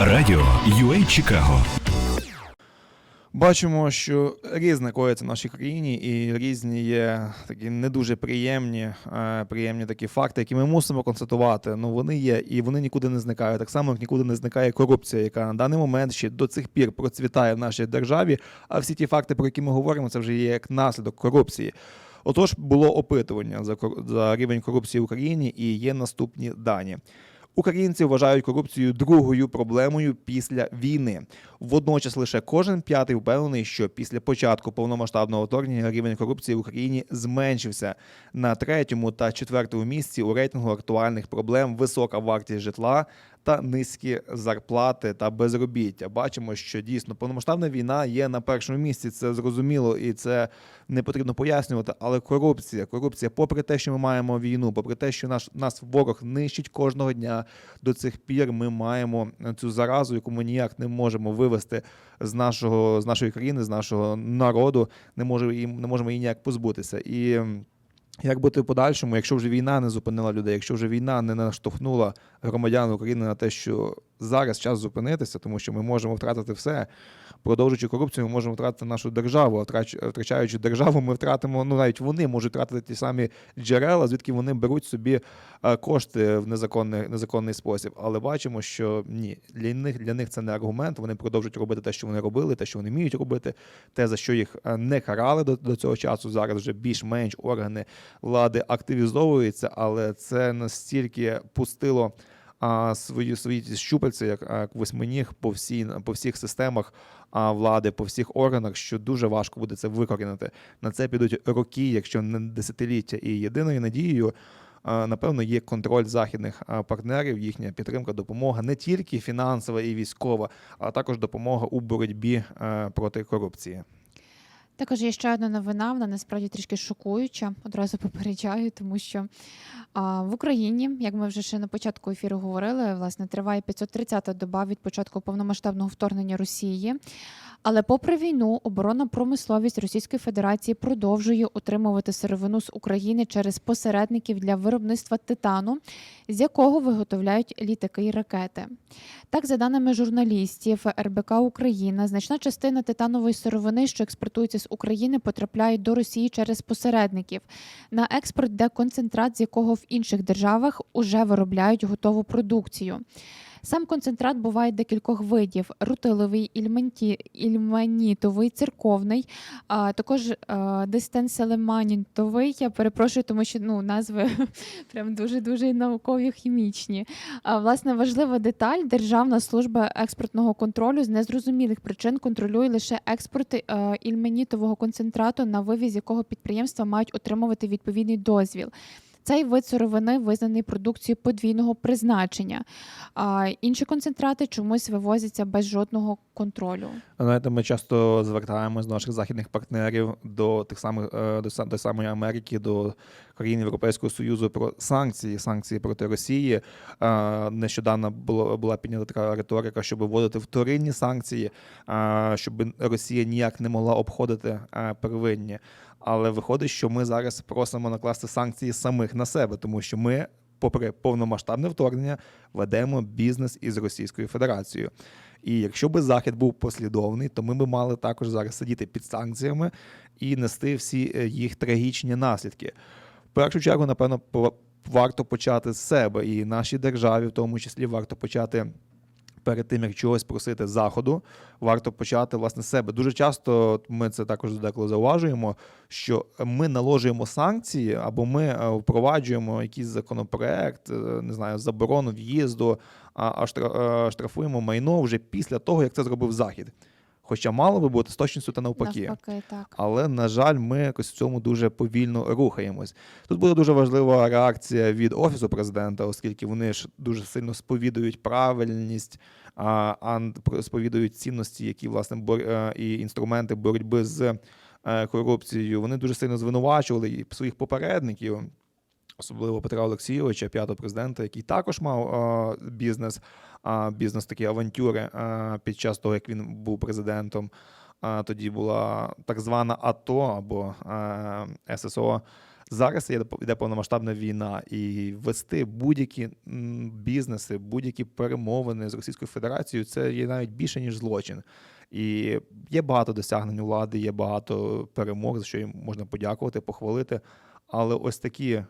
Радіо UA Чикаго Бачимо, що різне коїться в нашій країні, і різні є такі не дуже приємні, е, приємні такі факти, які ми мусимо констатувати. Ну вони є, і вони нікуди не зникають. Так само, як нікуди не зникає корупція, яка на даний момент ще до цих пір процвітає в нашій державі. А всі ті факти, про які ми говоримо, це вже є як наслідок корупції. Отож, було опитування за за рівень корупції в Україні, і є наступні дані. Українці вважають корупцію другою проблемою після війни. Водночас лише кожен п'ятий впевнений, що після початку повномасштабного вторгнення рівень корупції в Україні зменшився на третьому та четвертому місці у рейтингу актуальних проблем висока вартість житла та низькі зарплати та безробіття. Бачимо, що дійсно повномасштабна війна є на першому місці. Це зрозуміло і це не потрібно пояснювати. Але корупція, корупція, попри те, що ми маємо війну, попри те, що наш нас ворог нищить кожного дня, до цих пір ми маємо цю заразу, яку ми ніяк не можемо вивести з нашого з нашої країни, з нашого народу. Не можемо її не можемо її ніяк позбутися. І як бути в подальшому, якщо вже війна не зупинила людей, якщо вже війна не наштовхнула громадян України на те, що зараз час зупинитися, тому що ми можемо втратити все. Продовжуючи корупцію, ми можемо втратити нашу державу. А втрачаючи державу, ми втратимо. Ну навіть вони можуть втратити ті самі джерела, звідки вони беруть собі е, кошти в незаконний, незаконний спосіб. Але бачимо, що ні, для них для них це не аргумент. Вони продовжують робити те, що вони робили, те, що вони вміють робити, те, за що їх е, не карали до, до цього часу. Зараз вже більш-менш органи влади активізовуються, але це настільки пустило а, свої свої щупальці, як, як восьминіг по всій по всіх системах а, влади, по всіх органах, що дуже важко буде це викорінити. На це підуть роки, якщо не десятиліття. І єдиною надією. Напевно, є контроль західних партнерів, їхня підтримка, допомога не тільки фінансова і військова, а також допомога у боротьбі проти корупції. Також є ще одна новина, вона насправді трішки шокуюча. Одразу попереджаю, тому що а, в Україні, як ми вже ще на початку ефіру говорили, власне триває 530-та доба від початку повномасштабного вторгнення Росії. Але попри війну, оборонна промисловість Російської Федерації продовжує отримувати сировину з України через посередників для виробництва титану, з якого виготовляють літаки і ракети. Так, за даними журналістів РБК Україна, значна частина титанової сировини, що експортується з України, потрапляє до Росії через посередників. На експорт йде концентрат, з якого в інших державах уже виробляють готову продукцію. Сам концентрат буває декількох видів: рутиловий, ільменітовий, церковний, а також дистенселеманітовий. Я перепрошую, тому що ну назви прям дуже дуже наукові хімічні. А, власне, важлива деталь: Державна служба експортного контролю з незрозумілих причин контролює лише експорт е, ільменітового концентрату, на вивіз якого підприємства мають отримувати відповідний дозвіл. Цей вид сировини визнаний продукцією подвійного призначення. А інші концентрати чомусь вивозяться без жодного контролю. Знаєте, ми часто звертаємось до наших західних партнерів до тих самих е, до, до самої Америки, до країн Європейського Союзу про санкції, санкції проти Росії. Нещодавно було була піднята така риторика, щоб вводити вторинні санкції, щоб Росія ніяк не могла обходити е, первинні. Але виходить, що ми зараз просимо накласти санкції самих на себе, тому що ми, попри повномасштабне вторгнення, ведемо бізнес із Російською Федерацією. І якщо би захід був послідовний, то ми би мали також зараз сидіти під санкціями і нести всі е, їх трагічні наслідки. В першу чергу, напевно, варто почати з себе, і нашій державі, в тому числі, варто почати. Перед тим як чогось просити заходу, варто почати власне себе. Дуже часто ми це також деколи зауважуємо, що ми наложуємо санкції або ми е, впроваджуємо якийсь законопроект, е, не знаю, заборону в'їзду, а е, штрафуємо майно вже після того, як це зробив захід. Хоча мало би бути з точністю та навпаки. Навпаки, так. Але на жаль, ми якось в цьому дуже повільно рухаємось. Тут буде дуже важлива реакція від офісу президента, оскільки вони ж дуже сильно сповідують правильність, а, сповідують цінності, які власне бор, е, і інструменти боротьби з е, корупцією. Вони дуже сильно звинувачували і своїх попередників. Особливо Петра Олексійовича, п'ятого президента, який також мав бізнес, бізнес такі авантюри під час того, як він був президентом. Тоді була так звана АТО або ССО. Зараз йде повномасштабна війна, і вести будь-які бізнеси, будь-які перемовини з Російською Федерацією це є навіть більше ніж злочин. І є багато досягнень влади, є багато перемог, за що їм можна подякувати, похвалити. Але ось такі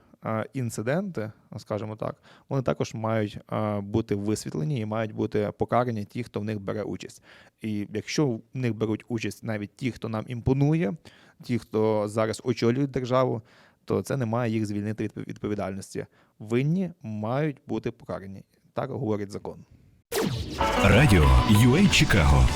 інциденти, скажімо так, вони також мають бути висвітлені і мають бути покарані ті, хто в них бере участь. І якщо в них беруть участь навіть ті, хто нам імпонує, ті, хто зараз очолюють державу, то це не має їх звільнити від відповідальності. Винні мають бути покарані. Так говорить закон. Радіо UA Чикаго